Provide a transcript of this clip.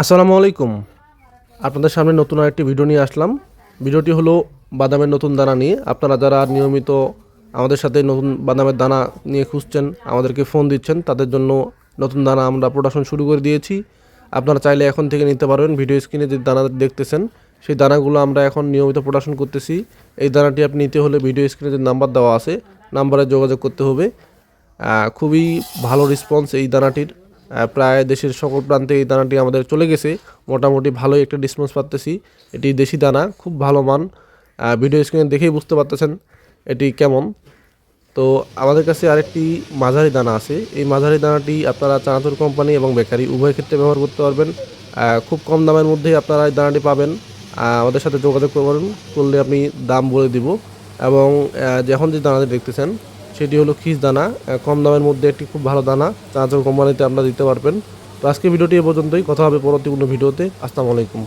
আসসালামু আলাইকুম। আপনাদের সামনে নতুন আরেকটি ভিডিও নিয়ে আসলাম। ভিডিওটি হলো বাদামের নতুন দানা নিয়ে। আপনারা যারা নিয়মিত আমাদের সাথে নতুন বাদামের দানা নিয়ে খুঁজছেন, আমাদেরকে ফোন দিচ্ছেন, তাদের জন্য নতুন দানা আমরা প্রোডাকশন শুরু করে দিয়েছি। আপনারা চাইলে এখন থেকে নিতে পারবেন। ভিডিও স্ক্রিনে যে দানা দেখতেছেন, সেই দানাগুলো আমরা এখন নিয়মিত প্রোডাকশন করতেছি। এই দানাটি আপনি নিতে হলে ভিডিও স্ক্রিনে যে নাম্বার দেওয়া আছে নাম্বারে যোগাযোগ করতে হবে। খুবই ভালো রেসপন্স এই দানাটির। প্রায় দেশের সকল প্রান্তে এই দানাটি আমাদের চলে গেছে। মোটামুটি ভালোই একটা রেসপন্স পাচ্তেছি। এটি দেশি দানা, খুব ভালো মান। ভিডিও স্ক্রিনে দেখেই বুঝতে পারতেছেন এটি কেমন। তো আমাদের কাছে আরেকটি মাঝারি দানা আছে। এই মাঝারি দানাটি আপনারা চানাচুর কোম্পানি এবং বেকারি উভয় ক্ষেত্রে ব্যবহার করতে পারবেন। খুব কম দামের মধ্যেই আপনারা এই দানাটি পাবেন। আমাদের সাথে যোগাযোগ করবেন করলে আপনি দাম বলে দিব। এবং যখন যে দানাটি দেখতেছেন সেটি হলো খিস দানা কম দামের মধ্যে একটি খুব ভালো দানা চাঁচল কোম্পানিতে আপনারা দিতে পারবেন। তো আজকে ভিডিওটি এ পর্যন্তই। কথা হবে পরবর্তী কোনো ভিডিওতে। আসসালামু আলাইকুম।